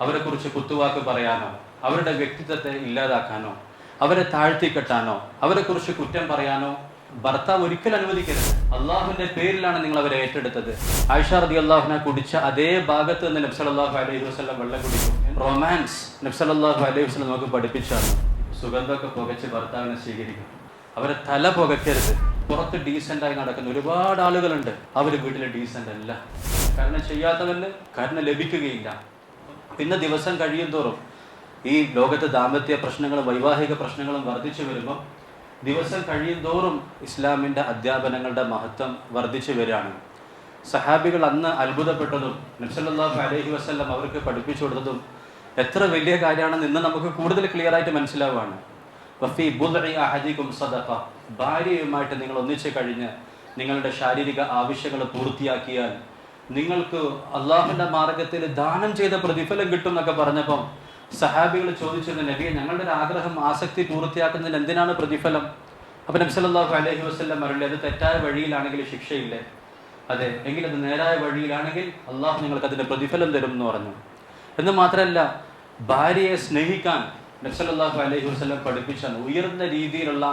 അവരെ കുറിച്ച് കുത്തുവാക്ക് പറയാനോ? അവരുടെ വ്യക്തിത്വത്തെ ഇല്ലാതാക്കാനോ? അവരെ താഴ്ത്തിക്കെട്ടാനോ? അവരെ കുറിച്ച് കുറ്റം പറയാനോ? ഭർത്താവ് ഒരിക്കലും അനുവദിക്കരുത്. അള്ളാഹുവിന്റെ പേരിലാണ് നിങ്ങൾ അവരെ ഏറ്റെടുത്തത്. ആയിഷ റതി അള്ളാഹുനെ കുടിച്ച അതേ ഭാഗത്ത് നിന്ന് നബ്സലാഹു അലൈഹി വസ്ലം വെള്ളം കുടിക്കും റൊമാൻസ് നബ്സലാഹു അലൈഹി വസ്ലം നമുക്ക് പഠിപ്പിച്ചാണ്. സുഗന്ധമൊക്കെ പുകച്ച് ഭർത്താവിനെ സ്വീകരിക്കും. അവരെ തല പുകയ്ക്കരുത്. പുറത്ത് ഡീസന്റ് ആയി നടക്കുന്ന ഒരുപാട് ആളുകളുണ്ട്. അവർ വീട്ടിൽ ഡീസന്റ് അല്ല കാരണം ചെയ്യാത്തവന് കാരണം ലഭിക്കുകയില്ല. പിന്നെ ദിവസം കഴിയും തോറും ഈ ലോകത്തെ ദാമ്പത്യ പ്രശ്നങ്ങളും വൈവാഹിക പ്രശ്നങ്ങളും വർദ്ധിച്ചു വരുമ്പോൾ ദിവസം കഴിയും തോറും ഇസ്ലാമിന്റെ അധ്യാപനങ്ങളുടെ മഹത്വം വർദ്ധിച്ചു വരികയാണ്. സഹാബികൾ അന്ന് അത്ഭുതപ്പെട്ടതും നബ്സല്ലാഹു അലഹി വസ്ല്ലാം അവർക്ക് പഠിപ്പിച്ചു കൊടുത്തതും എത്ര വലിയ കാര്യമാണെന്ന് ഇന്ന് നമുക്ക് കൂടുതൽ ക്ലിയർ ആയിട്ട് മനസ്സിലാവുകയാണ് സദഖ. ഭാര്യയുമായിട്ട് നിങ്ങൾ ഒന്നിച്ചു കഴിഞ്ഞ് നിങ്ങളുടെ ശാരീരിക ആവശ്യങ്ങൾ പൂർത്തിയാക്കിയാൽ നിങ്ങൾക്ക് അള്ളാഹുന്റെ മാർഗത്തിൽ ദാനം ചെയ്ത പ്രതിഫലം കിട്ടും എന്നൊക്കെ പറഞ്ഞപ്പം സഹാബികൾ ചോദിച്ചത് നബിയെ ഞങ്ങളുടെ ഒരു ആഗ്രഹം ആസക്തി പൂർത്തിയാക്കുന്നതിന് എന്തിനാണ് പ്രതിഫലം? അപ്പൊ നബി സല്ലല്ലാഹു അലൈഹി വസല്ലം മറുപടി അത് തെറ്റായ വഴിയിലാണെങ്കിൽ ശിക്ഷയില്ലേ? അതെ എങ്കിൽ അത് നേരായ വഴിയിലാണെങ്കിൽ അള്ളാഹു നിങ്ങൾക്ക് അതിന്റെ പ്രതിഫലം തരും എന്ന് പറഞ്ഞു. എന്ന് മാത്രമല്ല ഭാര്യയെ സ്നേഹിക്കാൻ നബ്സല്ലാഹു അലഹി വസ്ലം പഠിപ്പിച്ചു ഉയർന്ന രീതിയിലുള്ള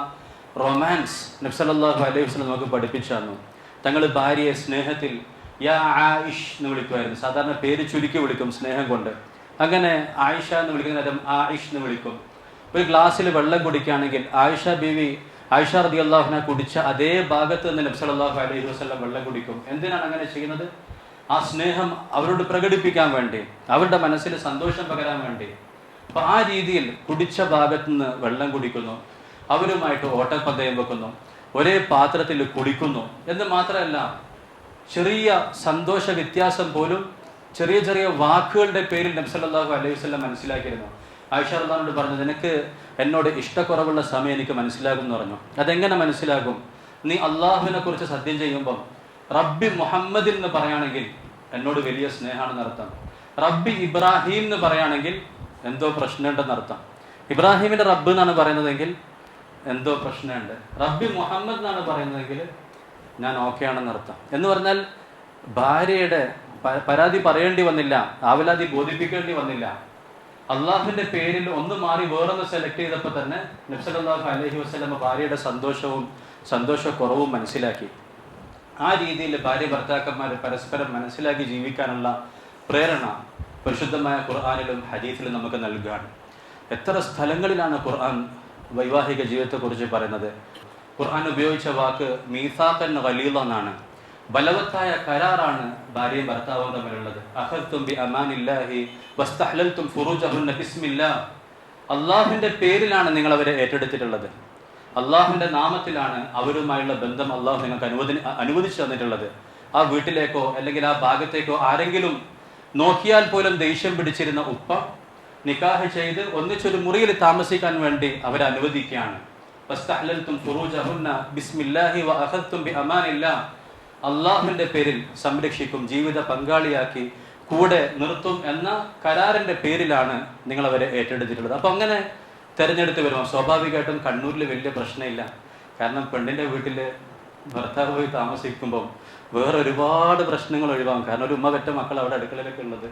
റൊമാൻസ് നബ്സല്ലാഹു അലൈഹി വസ്ലം നമുക്ക് പഠിപ്പിച്ചു തങ്ങൾ ഭാര്യയെ സ്നേഹത്തിൽ യാ ആയിഷ് എന്ന് വിളിക്കുമായിരുന്നു. സാധാരണ പേര് ചുരുക്കി വിളിക്കും സ്നേഹം കൊണ്ട്. അങ്ങനെ ആയിഷ എന്ന് വിളിക്കുന്ന നേരം ആയിഷ് എന്ന് വിളിക്കും. ഒരു ഗ്ലാസ്സിൽ വെള്ളം കുടിക്കുകയാണെങ്കിൽ ആയിഷ ബീവി ആയിഷ റതി അള്ളാഹുനെ കുടിച്ച അതേ ഭാഗത്ത് നിന്ന് നബ്സലല്ലാഹു അലൈഹി വസ്ലം വെള്ളം കുടിക്കും. എന്തിനാണ് അങ്ങനെ ചെയ്യുന്നത്? ആ സ്നേഹം അവരോട് പ്രകടിപ്പിക്കാൻ വേണ്ടി അവരുടെ മനസ്സിൽ സന്തോഷം പകരാൻ വേണ്ടി. അപ്പൊ ആ രീതിയിൽ കുടിച്ച ഭാഗത്ത് നിന്ന് വെള്ളം കുടിക്കുന്നു. അവരുമായിട്ട് ഓട്ടപ്പന്തയം വെക്കുന്നു. ഒരേ പാത്രത്തിൽ കുടിക്കുന്നു. എന്ന് മാത്രമല്ല ചെറിയ സന്തോഷ വ്യത്യാസം പോലും ചെറിയ ചെറിയ വാക്കുകളുടെ പേരിൽ നബ്സല്ലാഹു അലൈഹി വസ്ലം മനസ്സിലാക്കിയിരുന്നു. ആയിഷ അള്ളഹാനോട് പറഞ്ഞു നിനക്ക് എന്നോട് ഇഷ്ടക്കുറവുള്ള സമയം എനിക്ക് മനസ്സിലാകും എന്ന് പറഞ്ഞു. അതെങ്ങനെ മനസ്സിലാകും? നീ അള്ളാഹുവിനെ കുറിച്ച് സത്യം ചെയ്യുമ്പം റബ്ബി മുഹമ്മദിൽ എന്ന് പറയുകയാണെങ്കിൽ എന്നോട് വലിയ സ്നേഹമാണെന്ന് അർത്ഥം. റബ്ബി ഇബ്രാഹിം എന്ന് പറയുകയാണെങ്കിൽ എന്തോ പ്രശ്നമുണ്ടെന്ന് അർത്ഥം. ഇബ്രാഹിമിന്റെ റബ്ബ് എന്നാണ് പറയുന്നതെങ്കിൽ എന്തോ പ്രശ്നമുണ്ട്. റബ്ബി മുഹമ്മദ് എന്നാണ് പറയുന്നതെങ്കിൽ ഞാൻ ഓക്കെ ആണെന്ന് അർത്ഥം. എന്ന് പറഞ്ഞാൽ ഭാര്യയുടെ പരാതി പറയേണ്ടി വന്നില്ല ആവലാതി ബോധിപ്പിക്കേണ്ടി വന്നില്ല. അള്ളാഹുവിന്റെ പേരിൽ ഒന്ന് മാറി വേറൊന്ന് സെലക്ട് ചെയ്തപ്പോൾ തന്നെ നബ്സലാഹു അലഹി വസ്ലമ ഭാര്യയുടെ സന്തോഷവും സന്തോഷക്കുറവും മനസ്സിലാക്കി. ആ രീതിയിൽ ഭാര്യ ഭർത്താക്കന്മാർ പരസ്പരം മനസ്സിലാക്കി ജീവിക്കാനുള്ള പ്രേരണ പരിശുദ്ധമായ ഖുർആാനിലും ഹദീസിലും നമുക്ക് നൽകുകയാണ് എത്ര സ്ഥലങ്ങളിലാണ് ഖുർആൻ വൈവാഹിക ജീവിതത്തെക്കുറിച്ച് പറയുന്നത്? ഖുർആൻ ഉപയോഗിച്ച വാക്ക് മീസാഖൻ ഖലീല എന്നാണ്. ബലവത്തായ കരാറാണ് ഭാര്യയും ഭർത്താവും തമ്മിലുള്ളത്. അഹത്തും ബി അമാനില്ലാഹി വസ്തഹ്ലൽതും ഫുറൂജഹുന്ന ബിസ്മില്ലാ അള്ളാഹുവിന്റെ പേരിലാണ് നിങ്ങൾ അവരെ ഏറ്റെടുത്തിട്ടുള്ളത്. അള്ളാഹുവിന്റെ നാമത്തിലാണ് അവരുമായുള്ള ബന്ധം അള്ളാഹു നിങ്ങൾക്ക് അനുവദി അനുവദിച്ചു തന്നിട്ടുള്ളത്. ആ വീട്ടിലേക്കോ അല്ലെങ്കിൽ ആ ഭാഗത്തേക്കോ ആരെങ്കിലും നോക്കിയാൽ പോലും ദേഷ്യം പിടിച്ചിരുന്ന ഉപ്പ നിക്കാഹ് ചെയ്ത് ഒന്നിച്ചൊരു മുറിയിൽ താമസിക്കാൻ വേണ്ടി അവരെ അനുവദിക്കുകയാണ്. വസ്തഹ്ലൽതും ഫുറൂജഹുന്ന ബിസ്മില്ലാഹി വ അഖദ്തും ബി അല്ലാഹുവിന്റെ പേരിൽ സംരക്ഷിക്കും ജീവിത പങ്കാളിയാക്കി കൂടെ നിർത്തും എന്ന കരാറിന്റെ പേരിലാണ് നിങ്ങൾ അവരെ ഏറ്റെടുത്തിട്ടുള്ളത്. അപ്പൊ അങ്ങനെ തെരഞ്ഞെടുത്ത് വരുമ്പോൾ സ്വാഭാവികമായിട്ടും കണ്ണൂരിൽ വലിയ പ്രശ്നമില്ല. കാരണം പെണ്ണിന്റെ വീട്ടിൽ ഭർത്താവ് പോയി താമസിക്കുമ്പോൾ വേറെ ഒരുപാട് പ്രശ്നങ്ങൾ ഒഴിവാകും. കാരണം ഒരു ഉമ്മ പെറ്റ മക്കൾ അവിടെ അടുക്കളയിലൊക്കെ ഉള്ളത്.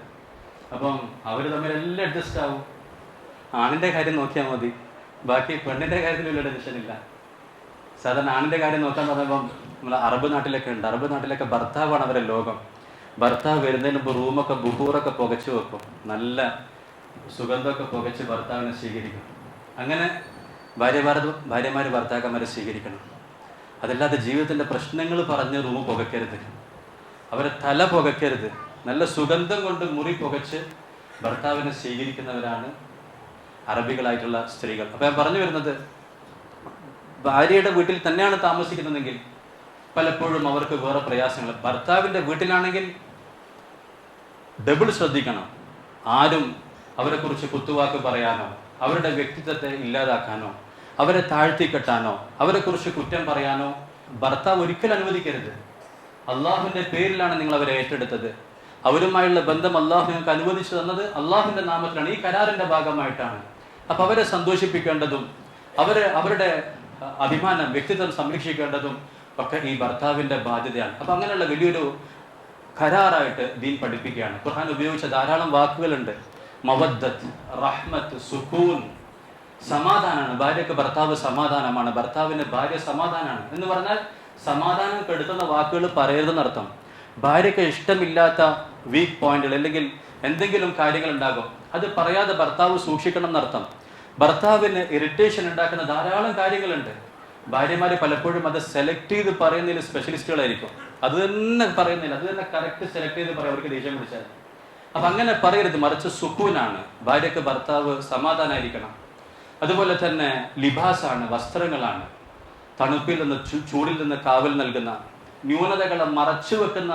അപ്പം അവർ തമ്മിൽ എല്ലാം അഡ്ജസ്റ്റ് ആവും. ആണിന്റെ കാര്യം നോക്കിയാൽ മതി. ബാക്കി വലിയ ടെൻഷൻ ഇല്ല സാധാരണ ആണിന്റെ കാര്യം നോക്കാൻ പറയുമ്പോൾ നമ്മൾ അറബ് നാട്ടിലൊക്കെ ഉണ്ട്. അറബ് നാട്ടിലൊക്കെ ഭർത്താവാണ് അവരെ ലോകം. ഭർത്താവ് വരുന്നതിന് മുമ്പ് റൂമൊക്കെ ബുഹൂറൊക്കെ പുകച്ചു വെക്കും. നല്ല സുഗന്ധമൊക്കെ പുകച്ച് ഭർത്താവിനെ സ്വീകരിക്കും. അങ്ങനെ ഭാര്യമാർ ഭാര്യമാര് ഭർത്താക്കന്മാരെ സ്വീകരിക്കണം. അതല്ലാതെ ജീവിതത്തിന്റെ പ്രശ്നങ്ങൾ പറഞ്ഞ് റൂം പുകയ്ക്കരുത് അവരെ തല പുകയ്ക്കരുത് നല്ല സുഗന്ധം കൊണ്ട് മുറി പുകച്ച് ഭർത്താവിനെ സ്വീകരിക്കുന്നവരാണ് അറബികളായിട്ടുള്ള സ്ത്രീകൾ. അപ്പൊ ഞാൻ പറഞ്ഞു വരുന്നത് ഭാര്യയുടെ വീട്ടിൽ തന്നെയാണ് താമസിക്കുന്നതെങ്കിൽ പലപ്പോഴും അവർക്ക് വേറെ പ്രയാസങ്ങൾ. ഭർത്താവിന്റെ വീട്ടിലാണെങ്കിൽ ഡബിൾ ശ്രദ്ധിക്കണം. ആരും അവരെക്കുറിച്ച് കുത്തുവാക്ക് പറയാനോ അവരുടെ വ്യക്തിത്വത്തെ ഇല്ലാതാക്കാനോ അവരെ താഴ്ത്തി താഴ്ത്തിക്കെട്ടാനോ അവരെക്കുറിച്ച് കുറ്റം പറയാനോ ഭർത്താവ് ഒരിക്കലും അനുവദിക്കരുത്. അള്ളാഹുവിന്റെ പേരിലാണ് നിങ്ങൾ അവരെ ഏറ്റെടുത്തത്. അവരുമായുള്ള ബന്ധം അള്ളാഹു നിങ്ങൾക്ക് അനുവദിച്ചു തന്നത് അള്ളാഹുവിന്റെ നാമത്തിലാണ്. ഈ കരാറിന്റെ ഭാഗമായിട്ടാണ്. അപ്പൊ അവരെ സന്തോഷിപ്പിക്കേണ്ടതും അവരെ അവരുടെ അഭിമാനം വ്യക്തിത്വം സംരക്ഷിക്കേണ്ടതും ഒക്കെ ഈ ഭർത്താവിന്റെ ബാധ്യതയാണ്. അപ്പൊ അങ്ങനെയുള്ള വലിയൊരു കരാറായിട്ട് ദീൻ പഠിപ്പിക്കുകയാണ്. ഖുർഹാൻ ഉപയോഗിച്ച ധാരാളം വാക്കുകളുണ്ട്. മവദ്ദത്ത് റഹ്മത്ത് സുഖൂൻ. സമാധാനമാണ് ഭാര്യക്ക് ഭർത്താവ് സമാധാനമാണ്. ഭർത്താവിന് ഭാര്യ സമാധാനമാണ് എന്ന് പറഞ്ഞാൽ സമാധാനം കെടുത്തുന്ന വാക്കുകൾ പറയരുതെന്നർത്ഥം. ഭാര്യയ്ക്ക് ഇഷ്ടമില്ലാത്ത വീക്ക് പോയിന്റുകൾ അല്ലെങ്കിൽ എന്തെങ്കിലും കാര്യങ്ങൾ ഉണ്ടാകും. അത് പറയാതെ ഭർത്താവ് സൂക്ഷിക്കണം എന്നർത്ഥം. ഭർത്താവിന് ഇറിറ്റേഷൻ ഉണ്ടാക്കുന്ന ധാരാളം കാര്യങ്ങളുണ്ട്. ഭാര്യമാര് പലപ്പോഴും അത് സെലക്ട് ചെയ്ത് പറയുന്നതിൽ സ്പെഷ്യലിസ്റ്റുകളായിരിക്കും അത് തന്നെ പറയുന്നില്ല. അത് തന്നെ കറക്റ്റ് സെലക്ട് ചെയ്ത് പറയാം അവർക്ക് ദേഷ്യം പിടിച്ചാൽ. അപ്പൊ അങ്ങനെ പറയരുത്. മറിച്ച് സുക്കൂനാണ്. ഭാര്യക്ക് ഭർത്താവ് സമാധാനായിരിക്കണം. അതുപോലെ തന്നെ ലിബാസാണ് വസ്ത്രങ്ങളാണ്. തണുപ്പിൽ നിന്ന് ചൂടിൽ നിന്ന് കാവൽ നൽകുന്ന ന്യൂനതകളെ മറച്ചു വെക്കുന്ന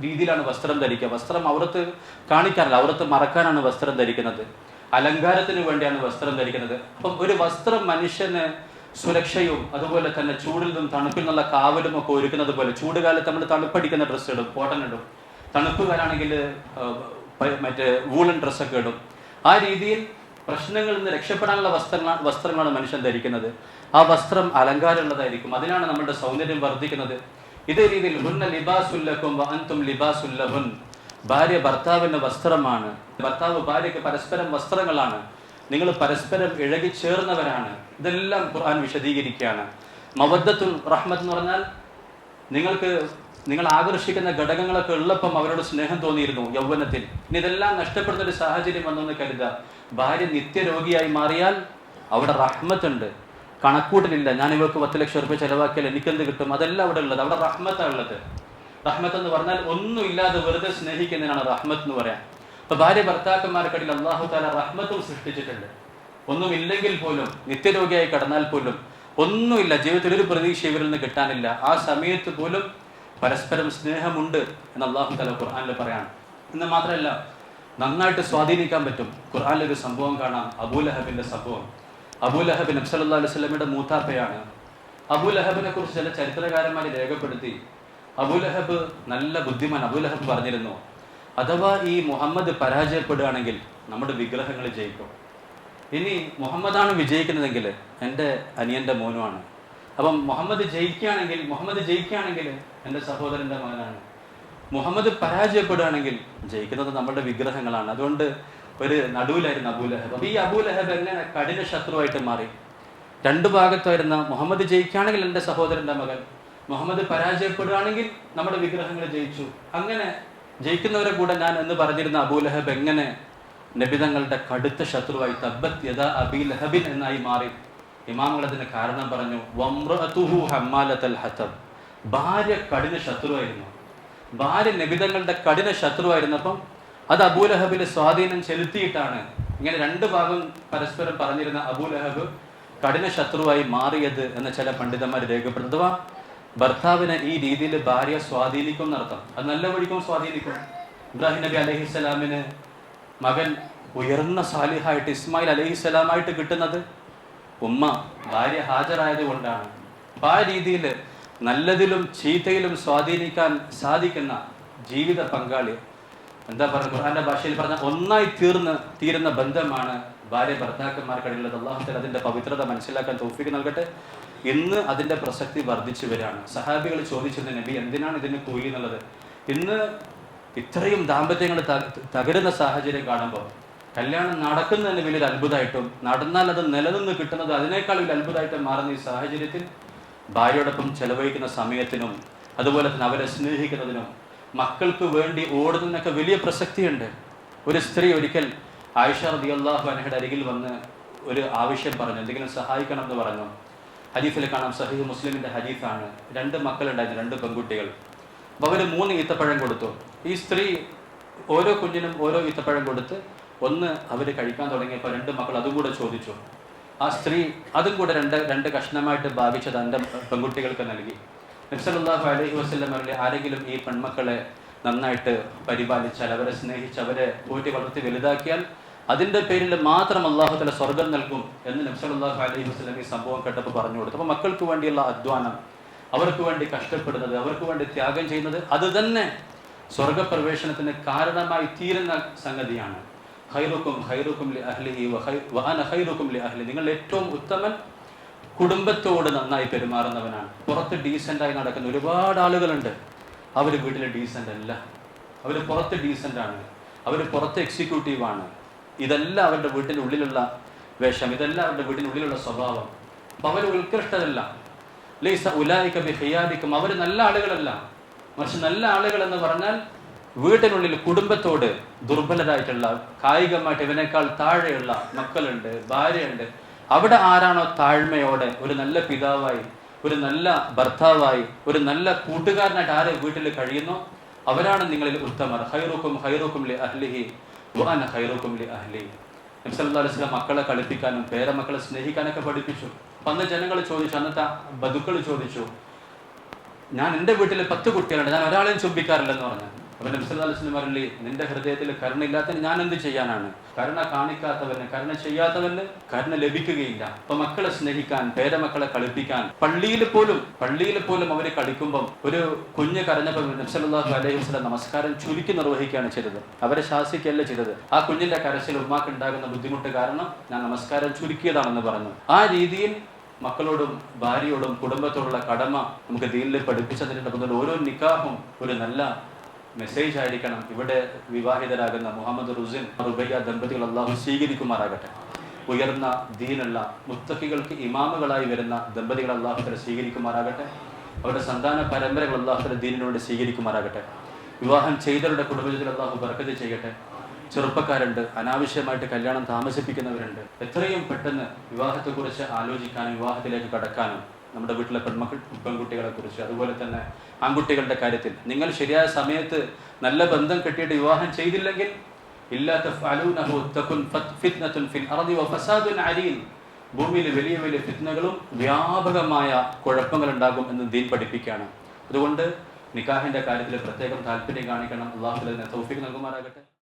രീതിയിലാണ് വസ്ത്രം ധരിക്കുക. വസ്ത്രം അവർക്ക് കാണിക്കാറില്ല. അവർക്ക് മറക്കാനാണ് വസ്ത്രം ധരിക്കുന്നത്. അലങ്കാരത്തിന് വേണ്ടിയാണ് വസ്ത്രം ധരിക്കുന്നത്. അപ്പം ഒരു വസ്ത്രം മനുഷ്യന് സുരക്ഷയും അതുപോലെ തന്നെ ചൂടിൽ നിന്നും തണുപ്പിൽ നിന്നുള്ള കാവലും ഒക്കെ ഒരുക്കുന്നത് പോലെ ചൂടുകാലത്ത് നമ്മൾ തണുപ്പടിക്കുന്ന ഡ്രസ്സ് ഇടും കോട്ടൺ ഇടും. തണുപ്പുകാരാണെങ്കിൽ മറ്റേ വൂളൻ ഡ്രസ്സൊക്കെ ഇടും. ആ രീതിയിൽ പ്രശ്നങ്ങളിൽ നിന്ന് രക്ഷപ്പെടാനുള്ള വസ്ത്രങ്ങളാണ് വസ്ത്രങ്ങളാണ് മനുഷ്യൻ ധരിക്കുന്നത്. ആ വസ്ത്രം അലങ്കാരമുള്ളതായിരിക്കും. അതിനാണ് നമ്മുടെ സൗന്ദര്യം വർദ്ധിക്കുന്നത്. ഇതേ രീതിയിൽ ഹുന്ന ലിബാസുല്ലക്കും അന്തും ലിബാസുല്ലഹുൻ ഭാര്യ ഭർത്താവിന്റെ വസ്ത്രമാണ്. ഭർത്താവ് ഭാര്യയ്ക്ക് പരസ്പരം വസ്ത്രങ്ങളാണ്. നിങ്ങൾ പരസ്പരം ഇഴകി ചേർന്നവരാണ്. ഇതെല്ലാം ഖുർആൻ വിശദീകരിക്കുകയാണ്. മവദ്ദത്തുൽ റഹ്മത്ത് എന്ന് പറഞ്ഞാൽ നിങ്ങൾക്ക് നിങ്ങൾ ആകർഷിക്കുന്ന ഘടകങ്ങളൊക്കെ ഉള്ളപ്പം അവരോട് സ്നേഹം തോന്നിയിരുന്നു യൗവനത്തിൽ. ഇനി ഇതെല്ലാം നഷ്ടപ്പെടുന്ന ഒരു സാഹചര്യം വന്നെന്ന് കരുതുക. ഭാര്യ നിത്യരോഗിയായി മാറിയാൽ അവിടെ റഹ്മത്തുണ്ട്. കണക്കൂട്ടലില്ല. ഞാൻ ഇവർക്ക് പത്ത് ലക്ഷം റുപ്യ ചെലവാക്കിയാൽ എനിക്കെന്ത് കിട്ടും? അതെല്ലാം അവിടെ ഉള്ളത്. അവിടെ റഹ്മത്താണ് ഉള്ളത്. റഹ്മത്ത് എന്ന് പറഞ്ഞാൽ ഒന്നും ഇല്ലാതെ വെറുതെ സ്നേഹിക്കുന്നതിനാണ് റഹ്മത്ത് എന്ന് പറയാം. അപ്പൊ ഭാര്യ ഭർത്താക്കന്മാർക്കിടയിൽ അള്ളാഹു താല റഹ്മത്തും സൃഷ്ടിച്ചിട്ടുണ്ട്. ഒന്നുമില്ലെങ്കിൽ പോലും നിത്യരോഗിയായി കടന്നാൽ പോലും ഒന്നുമില്ല ജീവിതത്തിൽ ഒരു പ്രതീക്ഷ ഇവരിൽ നിന്ന് കിട്ടാനില്ല. ആ സമയത്ത് പോലും പരസ്പരം സ്നേഹമുണ്ട് എന്ന് അള്ളാഹു താല ഖുർആാനിൽ പറയാണ്. എന്ന് മാത്രമല്ല നന്നായിട്ട് സ്വാധീനിക്കാൻ പറ്റും. ഖുർആാനിലെ ഒരു സംഭവം കാണാം. അബൂലഹബിന്റെ സംഭവം. അബൂലഹബ് നബ്സല്ലാ അലൈഹി സ്വലമിയുടെ മൂത്താപ്പയാണ്. അബൂലഹബിനെ കുറിച്ച് ചില ചരിത്രകാരന്മാരെ രേഖപ്പെടുത്തി. അബൂലഹബ് നല്ല ബുദ്ധിമാൻ അബുലഹബ് പറഞ്ഞിരുന്നു. അഥവാ ഈ മുഹമ്മദ് പരാജയപ്പെടുകയാണെങ്കിൽ നമ്മുടെ വിഗ്രഹങ്ങൾ ജയിക്കും. ഇനി മുഹമ്മദാണ് വിജയിക്കുന്നതെങ്കിൽ എന്റെ അനിയന്റെ മോനുമാണ്. അപ്പം മുഹമ്മദ് ജയിക്കുകയാണെങ്കിൽ മുഹമ്മദ് ജയിക്കുകയാണെങ്കിൽ എന്റെ സഹോദരന്റെ മകനാണ് മുഹമ്മദ് പരാജയപ്പെടുകയാണെങ്കിൽ ജയിക്കുന്നത് നമ്മുടെ വിഗ്രഹങ്ങളാണ്. അതുകൊണ്ട് ഒരു നടുവിലായിരുന്നു അബൂലഹബ്. അപ്പം ഈ അബൂലഹബ് എങ്ങനെ കഠിന ശത്രുവായിട്ട് മാറി. രണ്ടു ഭാഗത്തായിരുന്ന മുഹമ്മദ് ജയിക്കുകയാണെങ്കിൽ എന്റെ സഹോദരന്റെ മകൻ മുഹമ്മദ് പരാജയപ്പെടുകയാണെങ്കിൽ നമ്മുടെ വിഗ്രഹങ്ങൾ ജയിച്ചു. അങ്ങനെ ജയിക്കുന്നവരെ കൂടെ ഞാൻ എന്ന് പറഞ്ഞിരുന്ന അബൂലഹബ് എങ്ങനെ നബിതങ്ങളുടെ കടുത്ത ശത്രുവായി തബ്ബത്ത് യഥാ അബി ലഹബിൻ എന്നായി മാറി. ഇമാമുകൾ കാരണം പറഞ്ഞു വമ്രഅതുഹു ഹമ്മാലത്തൽ ഹതബ്. ഭാര്യ കഠിന ശത്രുവായിരുന്നു. ഭാര്യ നബിതങ്ങളുടെ കഠിന ശത്രുവായിരുന്നപ്പം അത് അബൂലഹബിന്റെ സ്വാധീനം ചെലുത്തിയിട്ടാണ്. ഇങ്ങനെ രണ്ട് ഭാഗം പരസ്പരം പറഞ്ഞിരുന്ന അബൂലഹബ് കഠിന ശത്രുവായി മാറിയത് എന്ന ചില പണ്ഡിതന്മാർ രേഖപ്പെടുത്തുന്നു. അഥവാ ഭർത്താവിനെ ഈ രീതിയിൽ ഭാര്യ സ്വാധീനിക്കും എന്നർത്ഥം. അത് നല്ല വഴിക്കും സ്വാധീനിക്കും. ഇബ്രാഹിം നബി അലഹിസ്സലാമിന് മകൻ ഉയർന്ന സാലിഹായിട്ട് ഇസ്മായിൽ അലഹിസ്സലാമായിട്ട് കിട്ടുന്നത് ഉമ്മ ഭാര്യ ഹാജരായത് കൊണ്ടാണ് അപ്പം ആ രീതിയിൽ നല്ലതിലും ചീത്തയിലും സ്വാധീനിക്കാൻ സാധിക്കുന്ന ജീവിത പങ്കാളി. എന്താ പറയുക ഖുർആന്റെ ഭാഷയിൽ പറഞ്ഞ ഒന്നായി തീർന്ന് തീരുന്ന ബന്ധമാണ് ഭാര്യ ഭർത്താക്കന്മാർക്കിടയിലുള്ളത്. അള്ളാഹുത്തൽ അതിന്റെ പവിത്രത മനസ്സിലാക്കാൻ തോഫിക്ക് നൽകട്ടെ. ഇന്ന് അതിന്റെ പ്രസക്തി വർദ്ധിച്ചു വരികയാണ്. സഹാബികൾ ചോദിച്ചത് നബി എന്തിനാണ് ഇതിന് കൂലി എന്നുള്ളത്? ഇന്ന് ഇത്രയും ദാമ്പത്യങ്ങൾ തകരുന്ന സാഹചര്യം കാണുമ്പോൾ കല്യാണം നടക്കുന്നതിന് വലിയൊരു അത്ഭുതമായിട്ടും നടന്നാൽ അത് നിലനിന്ന് കിട്ടുന്നത് അതിനേക്കാൾ വലിയ അത്ഭുതമായിട്ട് മാറുന്ന ഈ സാഹചര്യത്തിൽ ഭാര്യയോടൊപ്പം ചെലവഴിക്കുന്ന സമയത്തിനും അതുപോലെ തന്നെ അവരെ സ്നേഹിക്കുന്നതിനും മക്കൾക്ക് വേണ്ടി ഓടുന്നതിനൊക്കെ വലിയ പ്രസക്തിയുണ്ട്. ഒരു സ്ത്രീ ഒരിക്കൽ ആയിഷ അള്ളാഹു അനഹയുടെ അരികിൽ വന്ന് ഒരു ആവശ്യം പറഞ്ഞു എന്തെങ്കിലും സഹായിക്കണം എന്ന് പറഞ്ഞു. ഹദീഫിൽ കാണാം. സഹീഹ് മുസ്ലിമിന്റെ ഹദീഫാണ് രണ്ട് മക്കളുണ്ടായിരുന്നു രണ്ട് പെൺകുട്ടികൾ. അപ്പൊ അവർ മൂന്ന് ഈത്തപ്പഴം കൊടുത്തു. ഈ സ്ത്രീ ഓരോ കുഞ്ഞിനും ഓരോ ഈത്തപ്പഴം കൊടുത്ത് ഒന്ന് അവർ കഴിക്കാൻ തുടങ്ങിയപ്പോൾ രണ്ട് മക്കൾ അതും കൂടെ ചോദിച്ചു. ആ സ്ത്രീ അതും കൂടെ രണ്ട് രണ്ട് കഷ്ണമായിട്ട് ഭാവിച്ച് തന്റെ പെൺകുട്ടികൾക്ക് നൽകി. നബ്സലാഹു അലൈഹി വസ്ലം അവരിലെ ആരെങ്കിലും ഈ പെൺമക്കളെ നന്നായിട്ട് പരിപാലിച്ചാൽ അവരെ സ്നേഹിച്ച് അവരെ പോറ്റി വളർത്തി വലുതാക്കിയാൽ അതിന്റെ പേരിൽ മാത്രം അള്ളാഹു തല സ്വർഗം നൽകും എന്ന് നബ്സലാഹു അലൈഹി വസ്ലം ഈ സംഭവം കേട്ടപ്പോൾ പറഞ്ഞു കൊടുത്തു. അപ്പോൾ മക്കൾക്ക് വേണ്ടിയുള്ള അധ്വാനം അവർക്ക് വേണ്ടി കഷ്ടപ്പെടുന്നത് അവർക്ക് വേണ്ടി ത്യാഗം ചെയ്യുന്നത് അത് തന്നെ സ്വർഗപ്രവേശനത്തിന് കാരണമായി തീരുന്ന സംഗതിയാണ്. ഹൈറുക്കും ഹൈറുക്കും ലി അഹ്ലിഹി വഅന ലി അഹ്ലി. നിങ്ങൾ ഏറ്റവും ഉത്തമൻ കുടുംബത്തോട് നന്നായി പെരുമാറുന്നവനാണ്. പുറത്ത് ഡീസന്റായി നടക്കുന്ന ഒരുപാട് ആളുകളുണ്ട്. അവർ വീട്ടിൽ ഡീസന്റ് അല്ല അവർ പുറത്ത് ഡീസന്റ് ആണ് അവർ പുറത്ത് എക്സിക്യൂട്ടീവ് ആണ് ഇതെല്ലാം അവരുടെ വീട്ടിന്റെ ഉള്ളിലുള്ള വേഷം ഇതെല്ലാം അവരുടെ വീട്ടിനുള്ളിലുള്ള സ്വഭാവം. അവർ ഉത്കൃഷ്ടതല്ല ലൈസ ഉലായിക്കും ഹിയാദിക്കും അവർ നല്ല ആളുകളല്ല. മറിച്ച് നല്ല ആളുകൾ എന്ന് പറഞ്ഞാൽ വീട്ടിനുള്ളിൽ കുടുംബത്തോട് ദുർബലരായിട്ടുള്ള കായികമായിട്ട് ഇവനേക്കാൾ താഴെയുള്ള മക്കളുണ്ട് ഭാര്യയുണ്ട്. അവിടെ ആരാണോ താഴ്മയോടെ ഒരു നല്ല പിതാവായി ഒരു നല്ല ഭർത്താവായി ഒരു നല്ല കൂട്ടുകാരനായിട്ട് ആരെ വീട്ടിൽ കഴിയുന്നോ അവരാണ് നിങ്ങളിൽ ഉത്തമർ. ഹൈറുക്കും ഹൈറുക്കും ലി അഹ്ലിഹി. വഅന ഹൈറുക്കും ലി അഹ്ലി. നബി സല്ലല്ലാഹു അലൈഹി വസല്ലം മക്കളെ കളിപ്പിക്കാനും പേരമക്കളെ സ്നേഹിക്കാനൊക്കെ പഠിപ്പിച്ചു. അന്ന് ജനങ്ങൾ ചോദിച്ചു അന്നത്തെ ബന്ധുക്കൾ ചോദിച്ചു ഞാൻ എന്റെ വീട്ടിൽ പത്ത് കുട്ടികളുണ്ട് ഞാൻ ഒരാളെയും ചുംബിക്കാറില്ലെന്ന് പറഞ്ഞു അപ്പൊ നബി സല്ലല്ലാഹു അലൈഹി വസല്ലം പറഞ്ഞില്ലേ നിന്റെ ഹൃദയത്തിൽ കരുണയില്ലാത്തതിന് ഞാൻ എന്ത് ചെയ്യാനാണ്? കരുണ കാണിക്കാത്തവന് കരുണ ചെയ്യാത്തവന് കരുണ ലഭിക്കുകയില്ല. അപ്പൊ മക്കളെ സ്നേഹിക്കാൻ പേരമക്കളെ കളിപ്പിക്കാൻ പള്ളിയിൽ പോലും പള്ളിയിൽ പോലും അവർ കളിക്കുമ്പം ഒരു കുഞ്ഞ് കരഞ്ഞപ്പോൾ നബ്സല്ലാഹു അലൈഹി വസ്ലം നമസ്കാരം ചുരുക്കി നിർവഹിക്കുകയാണ് ചെയ്തത്. അവരെ ശാസിക്കുകയല്ല ചെയ്തത്. ആ കുഞ്ഞിന്റെ കരച്ചിൽ ഉമ്മാക്ക് ഉണ്ടാകുന്ന ബുദ്ധിമുട്ട് കാരണം ഞാൻ നമസ്കാരം ചുരുക്കിയതാണെന്ന് പറഞ്ഞു. ആ രീതിയിൽ മക്കളോടും ഭാര്യയോടും കുടുംബത്തോടുള്ള കടമ നമുക്ക് ദീനിൽ പഠിപ്പിച്ചതിന്റെ അതുകൊണ്ട് ഓരോ നിക്കാഹും ഒരു നല്ല മെസ്സേജ് ആയിരിക്കണം. ഇവിടെ വിവാഹിതരാകുന്ന മുഹമ്മദ് റുസിൻ റുബയ്യ ദമ്പതികൾ അള്ളാഹു സ്വീകരിക്കുമാറാകട്ടെ. ഉയർന്ന ദീനുള്ള മുത്തഖികൾക്ക് ഇമാമുകളായി വരുന്ന ദമ്പതികൾ അള്ളാഹുത്തല സ്വീകരിക്കുമാറാകട്ടെ. അവരുടെ സന്താന പരമ്പരകൾ അള്ളാഹുത്തല ദീനിനോട് സ്വീകരിക്കുമാറാകട്ടെ. വിവാഹം ചെയ്തവരുടെ കുടുംബത്തിൽ അള്ളാഹു ബർക്കത്ത് ചെയ്യട്ടെ. ചെറുപ്പക്കാരുണ്ട് അനാവശ്യമായിട്ട് കല്യാണം താമസിപ്പിക്കുന്നവരുണ്ട്. എത്രയും പെട്ടെന്ന് വിവാഹത്തെക്കുറിച്ച് ആലോചിക്കാനും വിവാഹത്തിലേക്ക് കടക്കാനും നമ്മുടെ വീട്ടിലെ പെൺമക്കൾ പെൺകുട്ടികളെ കുറിച്ച് അതുപോലെ തന്നെ ആൺകുട്ടികളുടെ കാര്യത്തിൽ. നിങ്ങൾ ശരിയായ സമയത്ത് നല്ല ബന്ധം കെട്ടിയിട്ട് വിവാഹം ചെയ്തില്ലെങ്കിൽ ഭൂമിയിൽ വലിയ വലിയ ഫിത്നകളും വ്യാപകമായ കുഴപ്പങ്ങൾ ഉണ്ടാകും എന്ന് ദീൻ പഠിപ്പിക്കുകയാണ്. അതുകൊണ്ട് നിക്കാഹിന്റെ കാര്യത്തിൽ പ്രത്യേകം താല്പര്യം കാണിക്കണം. അള്ളാഹു തൗഫീഖ് നൽകുമാറാകട്ടെ.